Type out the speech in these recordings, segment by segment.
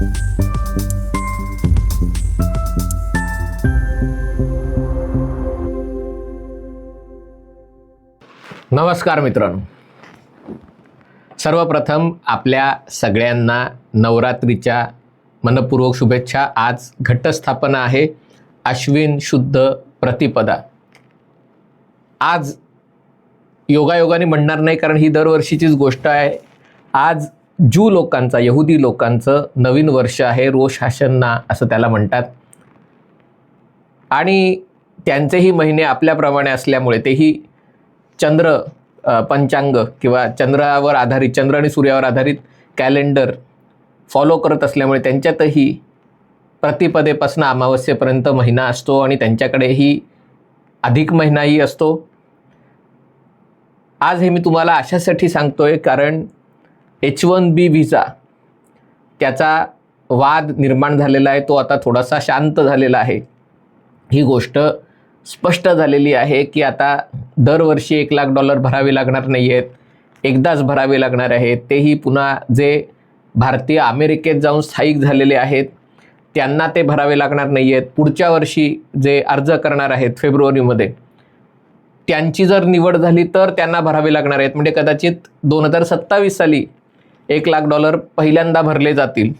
नमस्कार मित्रांनो. सर्वप्रथम आपल्या सगळ्यांना नवरात्रीच्या मनपूर्वक शुभेच्छा. आज घटस्थापना आहे अश्विन शुद्ध प्रतिपदा. आज योगायोगाने म्हणणार नाही कारण ही दरवर्षीचीच गोष्ट आहे. आज जू लोकांचा यहुदी लोकांचं नवीन वर्ष आहे रोष हाशन्ना असं त्याला म्हणतात. आणि त्यांचेही महिने आपल्याप्रमाणे असल्यामुळे तेही चंद्र पंचांग किंवा चंद्रावर आधारित चंद्र आणि सूर्यावर आधारित कॅलेंडर फॉलो करत असल्यामुळे त्यांच्यातही प्रतिपदेपासून अमावस्येपर्यंत महिना असतो आणि त्यांच्याकडेही अधिक महिनाही असतो. आज हे मी तुम्हाला अशासाठी सांगतोय कारण एच वन बी व्हिसा त्याचा वाद निर्माण झालेला आहे तो आता थोडासा शांत झालेला आहे. ही गोष्ट स्पष्ट झालेली आहे की आता दरवर्षी एक लाख डॉलर भरावे लागणार नाही आहेत एकदाच भरावे लागणार आहेत. तेही पुन्हा जे भारतीय अमेरिकेत जाऊन स्थायिक झालेले आहेत त्यांना ते भरावे लागणार नाही आहेत पुढच्या वर्षी जे अर्ज करणार आहेत फेब्रुवारीमध्ये त्यांची जर निवड झाली तर त्यांना भरावे लागणार आहेत. म्हणजे कदाचित दोन हजार सत्तावीस साली एक लाख डॉलर पहिल्यांदा भरले जातील.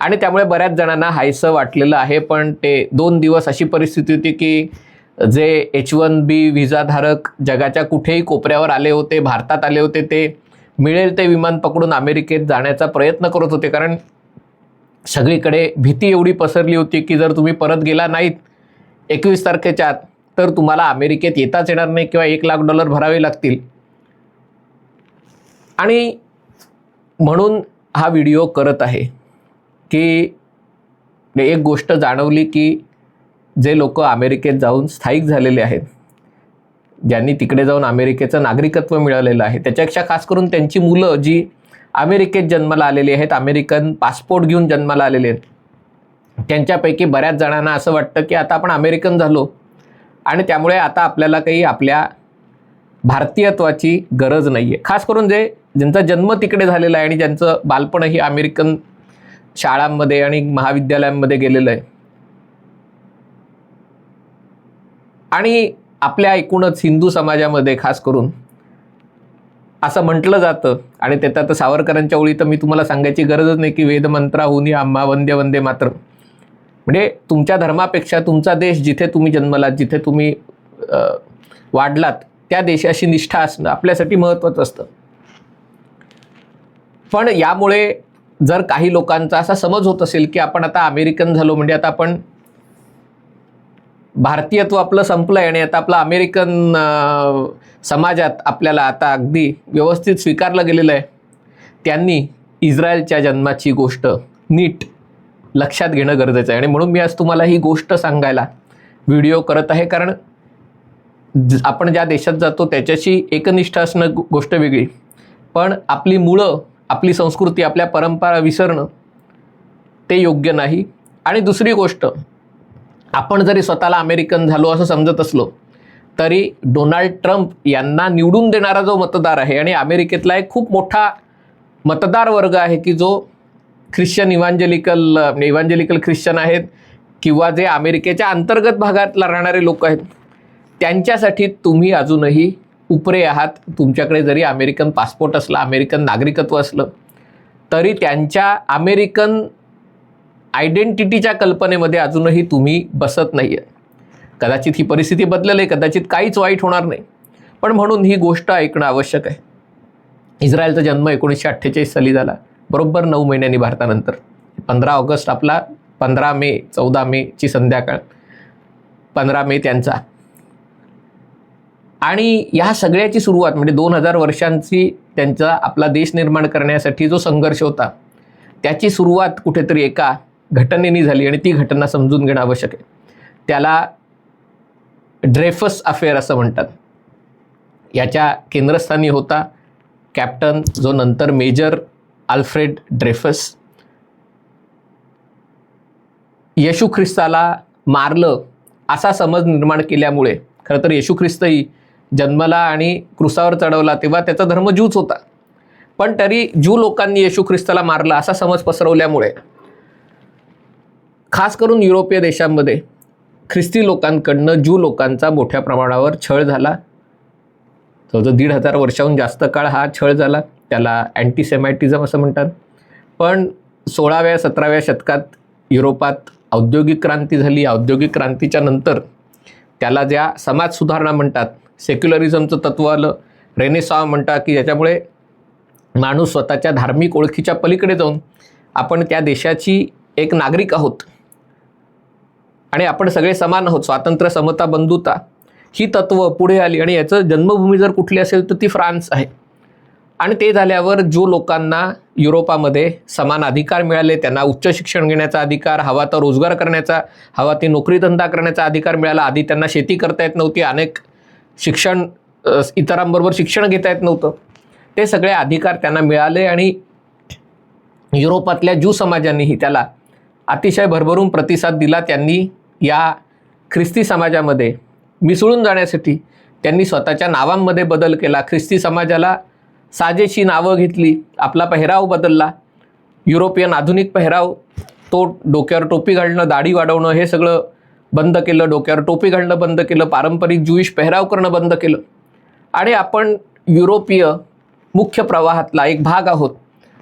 आणि त्यामुळे बऱ्याच जणांना हायसं वाटलेलं आहे पण ते दोन दिवस अशी परिस्थिती होती की जे एच वन बी व्हिसाधारक जगाच्या कुठेही कोपऱ्यावर आले होते भारतात आले होते ते मिळेल ते विमान पकडून अमेरिकेत जाण्याचा प्रयत्न करत होते. कारण सगळीकडे भीती एवढी पसरली होती की जर तुम्ही परत गेला नाहीत एकवीस तारखेच्या आत तर तुम्हाला अमेरिकेत येताच येणार नाही किंवा एक लाख डॉलर भरावे लागतील. आणि म्हणून हा व्हिडिओ करत आहे. की एक गोष्ट जाणवली की जे लोक अमेरिकेत जाऊन स्थायिक झालेले आहेत ज्यांनी तिकडे जाऊन अमेरिकेचं नागरिकत्व मिळालेलं आहे त्याच्यापेक्षा खास करून त्यांची मुलं जी अमेरिकेत जन्माला आलेली आहेत अमेरिकन पासपोर्ट घेऊन जन्माला आलेले आहेत त्यांच्यापैकी बऱ्याच जणांना असं वाटतं की आता आपण अमेरिकन झालो आणि त्यामुळे आता आपल्याला काही आपल्या भारतीयत्वाची गरज नाही आहे खास करून जे ज्यांचा जन्म तिकडे झालेला आहे आणि ज्यांचं बालपणही अमेरिकन शाळांमध्ये आणि महाविद्यालयांमध्ये गेलेलं आहे. आणि आपल्या एकूणच हिंदू समाजामध्ये खास करून असं म्हटलं जातं आणि त्यात सावरकरांच्या ओळी तर मी तुम्हाला सांगायची गरजच नाही की वेदमंत्राहुनी आम्हा वंदे वंदे मात्र म्हणजे तुमच्या धर्मापेक्षा तुमचा देश जिथे तुम्ही जन्मलात जिथे तुम्ही वाढलात त्या देशाशी निष्ठा असणं आपल्यासाठी महत्त्वाचं असतं. पण यामुळे जर काही लोकांचा असा समज होत असेल की आपण आता अमेरिकन झालो म्हणजे आता आपण भारतीयत्व आपलं संपलं आहे आणि आता आपलं अमेरिकन समाजात आपल्याला आता अगदी व्यवस्थित स्वीकारलं गेलेलं आहे त्यांनी इस्रायलच्या जन्माची गोष्ट नीट लक्षात घेणं गरजेचं आहे. आणि म्हणून मी आज तुम्हाला ही गोष्ट सांगायला व्हिडिओ करत आहे कारण ज- आपण ज्या देशात जातो त्याच्याशी एकनिष्ठ असणं गोष्ट वेगळी. पण आपली मुळं आपली संस्कृती आपल्या परंपरा विसरणं ते योग्य नाही. आणि दुसरी गोष्ट आपण जरी स्वतःला अमेरिकन झालो असं समजत असलो तरी डोनाल्ड ट्रम्प यांना निवडून देणारा जो मतदार आहे आणि अमेरिकेतला एक खूप मोठा मतदार वर्ग आहे की जो ख्रिश्चन इव्हांजेलिकल इव्हांजेलिकल ख्रिश्चन आहेत किंवा जे अमेरिकेच्या अंतर्गत भागातला राहणारे लोक आहेत त्यांच्यासाठी तुम्ही अजूनही उपरे आहात तुमच्याकडे जरी अमेरिकन पासपोर्ट असला अमेरिकन नागरिकत्व असलं तरी त्यांच्या अमेरिकन आयडेंटिटीच्या कल्पनेमध्ये अजूनही तुम्ही बसत नाही आहे कदाचित ही परिस्थिती बदलेल आहे कदाचित काहीच वाईट होणार नाही. पण म्हणून ही गोष्ट ऐकणं आवश्यक आहे. इस्रायलचा जन्म एकोणीसशे अठ्ठेचाळीस साली झाला बरोबर नऊ महिन्यांनी भारतानंतर. पंधरा ऑगस्ट आपला पंधरा मे चौदा मेची संध्याकाळ. पंधरा मे त्यांचा. आणि ह्या सगळ्याची सुरुवात म्हणजे दोन हजार वर्षांची त्यांचा आपला देश निर्माण करण्यासाठी जो संघर्ष होता त्याची सुरुवात कुठेतरी एका घटनेनी झाली आणि ती घटना समजून घेणं आवश्यक आहे. त्याला ड्रेफस अफेअर असं म्हणतात. याच्या केंद्रस्थानी होता कॅप्टन जो नंतर मेजर आल्फ्रेड ड्रेफस. येशू ख्रिस्ताला मारलं असा समज निर्माण केल्यामुळे खरं तर येशू ख्रिस्तही जन्मला आणि क्रुसावर चढवला तेव्हा त्याचा धर्म ज्यूच होता. पण तरी ज्यू लोकांनी येशू ख्रिस्ताला मारलं असा समज पसरवल्यामुळे. खास करून युरोपीय देशांमध्ये ख्रिस्ती लोकांकडनं ज्यू लोकांचा मोठ्या प्रमाणावर छळ झाला. जवळजवळ दीड हजार वर्षाहून जास्त काळ हा छळ झाला. त्याला अँटीसेमॅटिझम असं म्हणतात. पण सोळाव्या सतराव्या शतकात युरोपात औद्योगिक क्रांती झाली. औद्योगिक क्रांतीच्या नंतर त्याला ज्या समाज सुधारणा म्हणतात सेक्युलरिझमचं तत्व आलं. रेनेसा म्हणतात की ज्याच्यामुळे माणूस स्वतःच्या धार्मिक ओळखीच्या पलीकडे जाऊन आपण त्या देशाची एक नागरिक आहोत. आणि आपण सगळे समान आहोत स्वातंत्र्य समता बंधुता. ही तत्व पुढे आली आणि याचं जन्मभूमी जर कुठली असेल तर ती फ्रान्स आहे. आणि ते झाल्यावर जो लोकांना युरोपामध्ये समान अधिकार मिळाले त्यांना उच्च शिक्षण घेण्याचा अधिकार हवा तर रोजगार करण्याचा हवा ते नोकरीधंदा करण्याचा अधिकार मिळाला. आधी त्यांना शेती करता येत नव्हती अनेक शिक्षण इतरांबरोबर शिक्षण घेता येत नव्हतं. ते सगळे अधिकार त्यांना मिळाले आणि युरोपातल्या ज्यू समाजांनीही त्याला अतिशय भरभरून प्रतिसाद दिला. त्यांनी या ख्रिस्ती समाजामध्ये मिसळून जाण्यासाठी त्यांनी स्वतःच्या नावांमध्ये बदल केला. ख्रिस्ती समाजाला साजेशी नावं घेतली. आपला पेहराव बदलला. युरोपियन आधुनिक पेहराव तो डोक्यावर टोपी घालणं दाढी वाढवणं हे सगळं बंद केलं डोक्यावर टोपी घालणं बंद केलं पारंपरिक ज्युईश पेहराव करणं बंद केलं. आणि आपण युरोपीय मुख्य प्रवाहातला एक भाग आहोत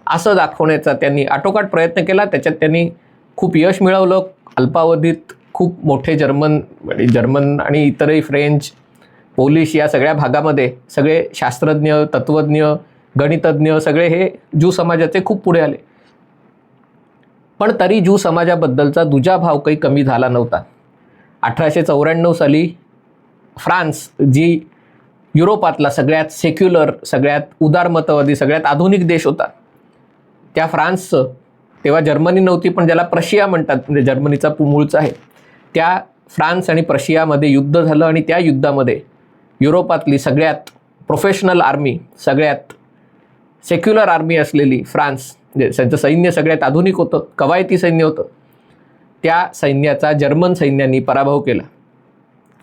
असं दाखवण्याचा त्यांनी आटोकाट प्रयत्न केला. त्याच्यात त्यांनी खूप यश मिळवलं. अल्पावधीत खूप मोठे जर्मन म्हणजे जर्मन आणि इतरही फ्रेंच पोलिश या सगळ्या भागामध्ये सगळे शास्त्रज्ञ तत्त्वज्ञ गणितज्ञ सगळे हे ज्यू समाजाचे खूप पुढे आले. पण तरी ज्यू समाजाबद्दलचा दुजाभाव काही कमी झाला नव्हता. अठराशे चौऱ्याण्णव साली फ्रान्स जी युरोपातला सगळ्यात सेक्युलर सगळ्यात उदारमतवादी सगळ्यात आधुनिक देश होता. त्या फ्रान्सचं तेव्हा जर्मनी नव्हती पण ज्याला प्रशिया म्हणतात म्हणजे जर्मनीचा पु- मूळचा आहे. त्या फ्रान्स आणि प्रशियामध्ये युद्ध झालं आणि त्या युद्धामध्ये युरोपातली सगळ्यात प्रोफेशनल आर्मी सगळ्यात सेक्युलर आर्मी असलेली फ्रान्स म्हणजे त्यांचं सैन्य सगळ्यात आधुनिक होतं कवायती सैन्य होतं त्या सैन्याचा जर्मन सैन्यांनी पराभव केला.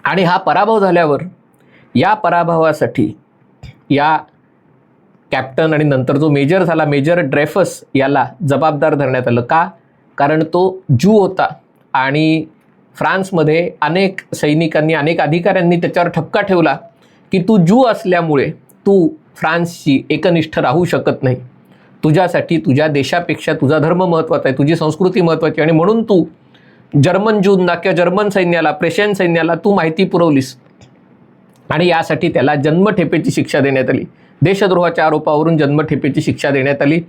आणि हा पराभव झाल्यावर या पराभवासाठी या कॅप्टन आणि नंतर जो मेजर झाला मेजर ड्रेफस याला जबाबदार धरण्यात आलं. का? कारण तो जू होता आणि फ्रान्समध्ये अनेक सैनिकांनी अनेक अधिकाऱ्यांनी त्याच्यावर ठपका ठेवला की तू जू असल्यामुळे तू फ्रान्सशी एकनिष्ठ राहू शकत नाही. तुझ्यासाठी तुझ्या देशापेक्षा तुझा धर्म महत्त्वाचा आहे तुझी संस्कृती महत्त्वाची आणि म्हणून तू जर्मन जूनना किंवा जर्मन सैन्याला प्रेशियन सैन्याला तू माहिती पुरवलीस. आणि यासाठी त्याला जन्मठेपेची शिक्षा देण्यात आली. देशद्रोहाच्या आरोपावरून जन्मठेपेची शिक्षा देण्यात आली.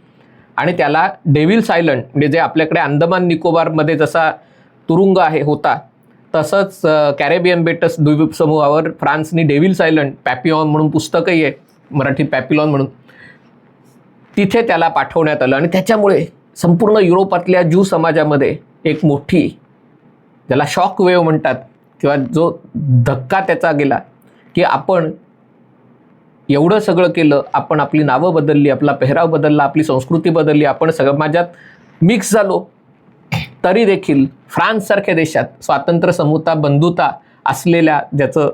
आणि त्याला डेव्हिल सायलंड म्हणजे जे आपल्याकडे अंदमान निकोबारमध्ये जसा तुरुंग आहे होता तसंच कॅरेबियन बेटस द्वीप समूहावर फ्रान्सनी डेव्हिल सायलंड पॅपिऑन म्हणून पुस्तकही आहे मराठीत पॅपिलॉन म्हणून. तिथे त्याला पाठवण्यात आलं आणि त्याच्यामुळे संपूर्ण युरोपातल्या ज्यू समाजामध्ये एक मोठी ज्याला शॉक वेव म्हणतात. किंवा जो धक्का त्याचा गेला की आपण एवढं सगळं केलं आपण आपली नावं बदलली आपला पेहराव बदलला आपली संस्कृती बदलली आपण समाजात मिक्स झालो तरी देखील फ्रान्ससारख्या देशात स्वातंत्र्य समता बंधुता असलेल्या ज्याचं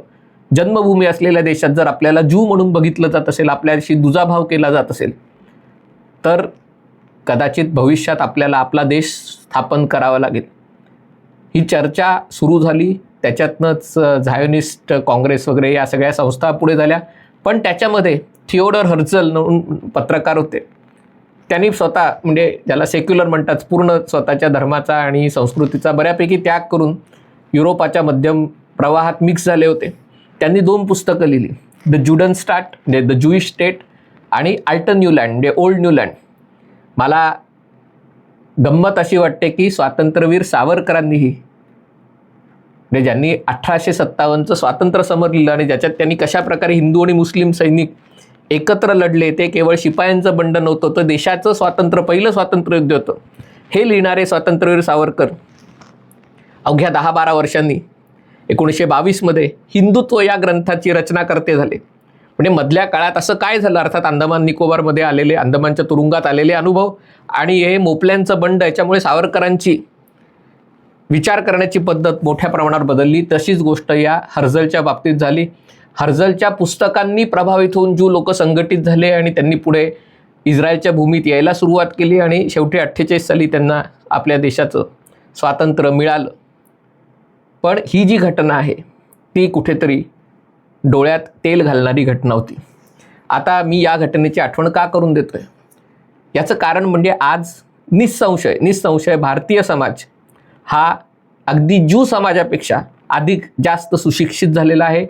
जन्मभूमी असलेल्या देशात जर आपल्याला ज्यू म्हणून बघितलं जात असेल आपल्याशी दुजाभाव केला जात असेल तर कदाचित भविष्यात आपल्याला आपला देश स्थापन करावा लागेल. ही चर्चा सुरू झाली. त्याच्यातनंच झायोनिस्ट काँग्रेस वगैरे या सगळ्या संस्था पुढे झाल्या. पण त्याच्यामध्ये थिओडर हर्चल म्हणून पत्रकार होते. त्यांनी स्वतः म्हणजे ज्याला सेक्युलर म्हणतात पूर्ण स्वतःच्या धर्माचा आणि संस्कृतीचा बऱ्यापैकी त्याग करून युरोपाच्या मध्यम प्रवाहात मिक्स झाले होते. त्यांनी दोन पुस्तकं लिहिली. द जुडन स्टार्ट म्हणजे द जुईश स्टेट आणि अल्टन न्यूलँड म्हणजे ओल्ड न्यूलँड मला गंमत अशी वाटते की स्वातंत्र्यवीर सावरकरांनीही म्हणजे ज्यांनी अठराशे सत्तावन्नचं स्वातंत्र्य समोर लिहिलं आणि ज्याच्यात त्यांनी कशाप्रकारे हिंदू आणि मुस्लिम सैनिक एकत्र लढले ते केवळ शिपायांचं बंड नव्हतं तर देशाचं स्वातंत्र्य पहिलं स्वातंत्र्य युद्ध होतं. हे लिहिणारे स्वातंत्र्यवीर सावरकर अवघ्या दहा बारा वर्षांनी एकोणीसशे बावीसमध्ये हिंदुत्व या ग्रंथाची रचना करते झाले. म्हणजे मधल्या काळात असं काय झालं? अर्थात अंदमान निकोबारमध्ये आलेले अंदमानच्या तुरुंगात आलेले अनुभव आणि हे मोपल्यांचं बंड याच्यामुळे सावरकरांची विचार करण्याची पद्धत मोठ्या प्रमाणावर बदलली. तशीच गोष्ट या हर्झलच्या बाबतीत झाली. हर्झलच्या पुस्तकांनी प्रभावित होऊन ज्यू लोक संघटित झाले आणि त्यांनी पुढे इस्रायलच्या भूमीत यायला सुरुवात केली आणि शेवटी अठ्ठेचाळीस साली त्यांना आपल्या देशाचं स्वातंत्र्य मिळालं. पण ही जी घटना आहे ती कुठेतरी डोळ्यात तेल घालणारी घटना होती. आता मी या घटनेची आठवण का करून देतोय? याचं कारण म्हणजे आज निसंशय निसंशय भारतीय समाज हा अगदी ज्यू समाजापेक्षा अधिक जास्त सुशिक्षित झालेला आहे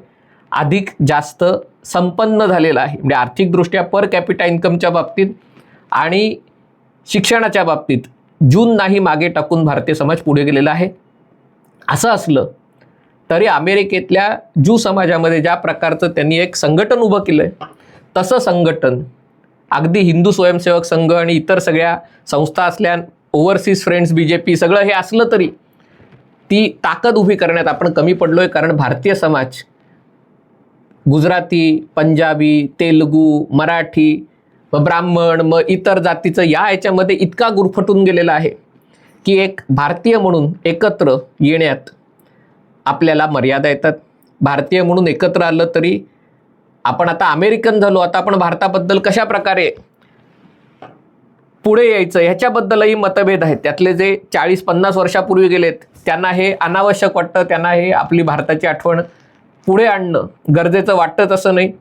अधिक जास्त संपन्न झालेला आहे. म्हणजे आर्थिकदृष्ट्या पर कॅपिटा इन्कमच्या बाबतीत आणि शिक्षणाच्या बाबतीत जून नाही मागे टाकून भारतीय समाज पुढे गेलेला आहे. असं असलं तरी अमेरिकेतल्या ज्यू समाजामध्ये ज्या प्रकारचं त्यांनी एक संघटन उभं केलं आहे तसं संघटन अगदी हिंदू स्वयंसेवक संघ आणि इतर सगळ्या संस्था असल्या overseas friends B J P सगळं हे असलं तरी ती ताकद उभी करण्यात आपण कमी पडलो आहे कारण भारतीय समाज गुजराती पंजाबी तेलगू मराठी मग ब्राह्मण मग इतर जातीचं या याच्यामध्ये इतका गुरफटून गेलेला आहे की एक भारतीय म्हणून एकत्र येण्यात आपल्याला मर्यादा येतात. भारतीय म्हणून एकत्र आलं तरी आपण आता अमेरिकन झालो आता आपण भारताबद्दल कशा प्रकारे पुढे यायचं ह्याच्याबद्दलही मतभेद आहेत. त्यातले जे चाळीस पन्नास वर्षापूर्वी गेलेत त्यांना हे अनावश्यक वाटतं त्यांना हे आपली भारताची आठवण पुढे आणणं गरजेचं वाटत असं नाही.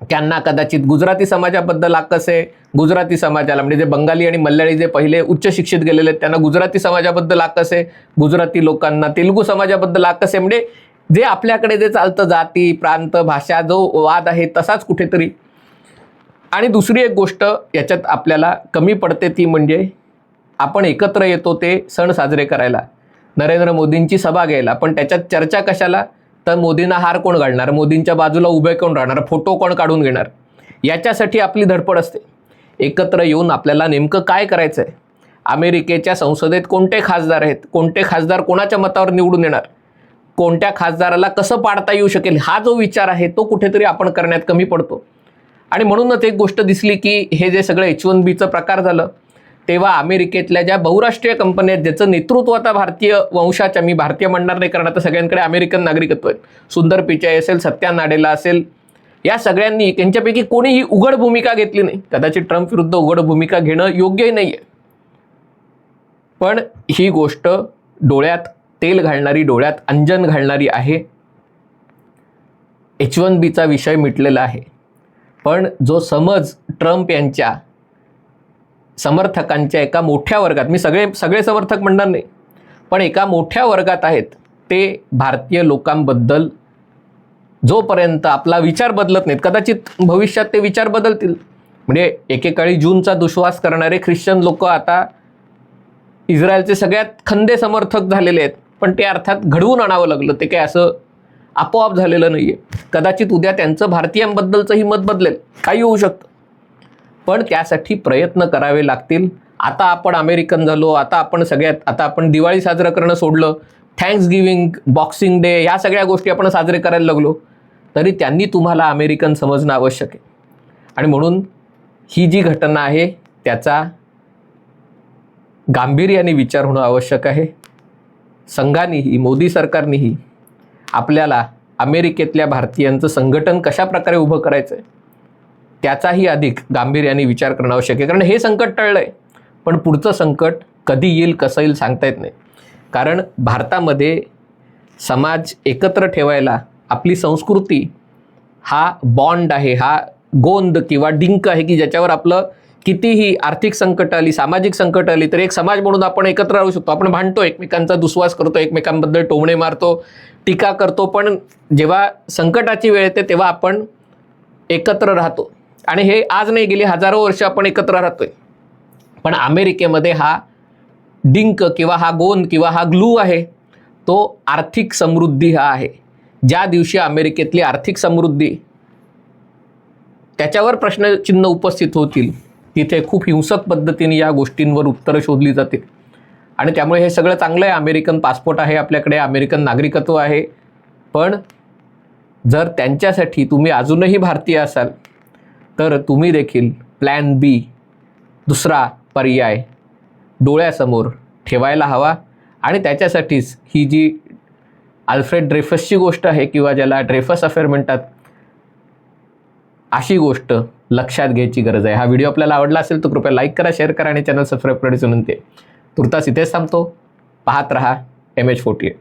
त्यांना कदाचित गुजराती समाजाबद्दल आकस आहे. गुजराती समाजाला म्हणजे जे बंगाली आणि मल्याळी जे पहिले उच्च शिक्षित गेलेले आहेत त्यांना गुजराती समाजाबद्दल आकस आहे. गुजराती लोकांना तेलुगू समाजाबद्दल आकस आहे. म्हणजे जे आपल्याकडे जे चालतं जाती प्रांत भाषा जो वाद आहे तसाच कुठेतरी आणि दुसरी एक गोष्ट याच्यात आपल्याला कमी पडते ती म्हणजे आपण एकत्र येतो ते सण साजरे करायला. नरेंद्र मोदींची सभा घ्यायला. पण त्याच्यात चर्चा कशाला? तर मोदींना हार कोण घालणार? मोदींच्या बाजूला उभे कोण राहणार? फोटो कोण काढून घेणार? याच्यासाठी आपली धडपड असते. एकत्र येऊन आपल्याला नेमकं काय करायचं आहे अमेरिकेच्या संसदेत कोणते खासदार आहेत? कोणते खासदार कोणाच्या मतावर निवडून येणार? कोणत्या खासदाराला कसं पाडता येऊ शकेल? हा जो विचार आहे तो कुठेतरी आपण करण्यात कमी पडतो. आणि म्हणूनच एक गोष्ट दिसली की हे जे सगळं एच वन बीचं प्रकार झालं तेव्हा अमेरिकेतल्या ज्या बहुराष्ट्रीय कंपन्या आहेत ज्याचं नेतृत्व आता भारतीय वंशाच्या मी भारतीय म्हणणार नाही कारण आता सगळ्यांकडे अमेरिकन नागरिकत्व आहे सुंदर पिचाई असेल सत्या नाडेला असेल या सगळ्यांनी त्यांच्यापैकी कोणीही उघड भूमिका घेतली नाही. कदाचित ट्रम्प विरुद्ध उघड भूमिका घेणं योग्यही नाही आहे पण ही गोष्ट डोळ्यात तेल घालणारी डोळ्यात अंजन घालणारी आहे. एच वन बीचा विषय मिटलेला आहे. पण जो समज ट्रम्प यांच्या समर्थकांच्या एका मोठ्या वर्गात मी सगळे सगळे समर्थक म्हणणार नाही पण एका मोठ्या वर्गात आहेत ते भारतीय लोकांबद्दल जोपर्यंत आपला विचार बदलत नाहीत कदाचित भविष्यात ते विचार बदलतील. म्हणजे एकेकाळी जूनचा दुश्वास करणारे ख्रिश्चन लोक आता इस्रायलचे सगळ्यात खंदे समर्थक झालेले आहेत पण ते अर्थात घडवून आणावं लागलं ते काय असं आपोआप झालेलं नाही आहे कदाचित उद्या त्यांचं भारतीयांबद्दलचंही मत बदलेल. काही होऊ शकतं. पण त्यासाठी प्रयत्न करावे लागतील. आता आपण अमेरिकन झालो आता आपण सगळ्यात आता आपण दिवाळी साजरं करणं सोडलं थँक्स गिविंग बॉक्सिंग डे ह्या सगळ्या गोष्टी आपण साजरे करायला लागलो तरी त्यांनी तुम्हाला अमेरिकन समजणं आवश्यक आहे. आणि म्हणून ही जी घटना आहे त्याचा गांभीर्याने विचार होणं आवश्यक आहे. संघानेही मोदी सरकारनेही आपल्याला अमेरिकेतल्या भारतीयांचं संघटन कशा प्रकारे उभं करायचं आहे त्याचाही अधिक गांभीर्याने विचार करणं आवश्यक आहे. कारण हे संकट टळलं आहे पण पुढचं संकट कधी येईल कसं येईल सांगता येत नाही. कारण भारतामध्ये समाज एकत्र ठेवायला आपली संस्कृती हा बॉन्ड आहे हा गोंद किंवा डिंक आहे की ज्याच्यावर आपलं कितीही आर्थिक संकट आली सामाजिक संकट आली तर एक समाज म्हणून आपण एकत्र राहू शकतो. आपण भांडतो एकमेकांचा दुस्वास करतो एकमेकांबद्दल टोमणे मारतो टीका करतो पण जेव्हा संकटाची वेळ येते तेव्हा आपण एकत्र राहतो. आणि हे आज नाही गेली हजारो वर्ष आपण एकत्र राहतोय. पण अमेरिकेमध्ये हा डिंक किंवा हा गोंद किंवा हा ग्लू आहे तो आर्थिक समृद्धी हा आहे. ज्या दिवशी अमेरिकेतली आर्थिक समृद्धी त्याच्यावर प्रश्नचिन्ह उपस्थित होतील. तिथे खूप हिंसक पद्धतीने या गोष्टींवर उत्तरं शोधली जातील. आणि त्यामुळे हे सगळं चांगलं आहे. अमेरिकन पासपोर्ट आहे आपल्याकडे. अमेरिकन नागरिकत्व आहे. पण जर त्यांच्यासाठी तुम्ही अजूनही भारतीय असाल तर तुम्ही देखील प्लॅन बी दुसरा पर्याय डोळ्यासमोर ठेवायला हवा. आणि त्याच्यासाठीच ही जी अल्फ्रेड ड्रेफसची गोष्ट आहे किंवा ज्याला ड्रेफस अफेअर म्हणतात अशी गोष्ट लक्षात घ्यायची गरज आहे. हा व्हिडिओ आपल्याला आवडला असेल तर कृपया लाईक करा शेअर करा आणि चॅनल सबस्क्राईब करण्याची विनंती आहे. तुर्तास इथेच थांबतो. पाहत रहा एम एच फोर्टी एट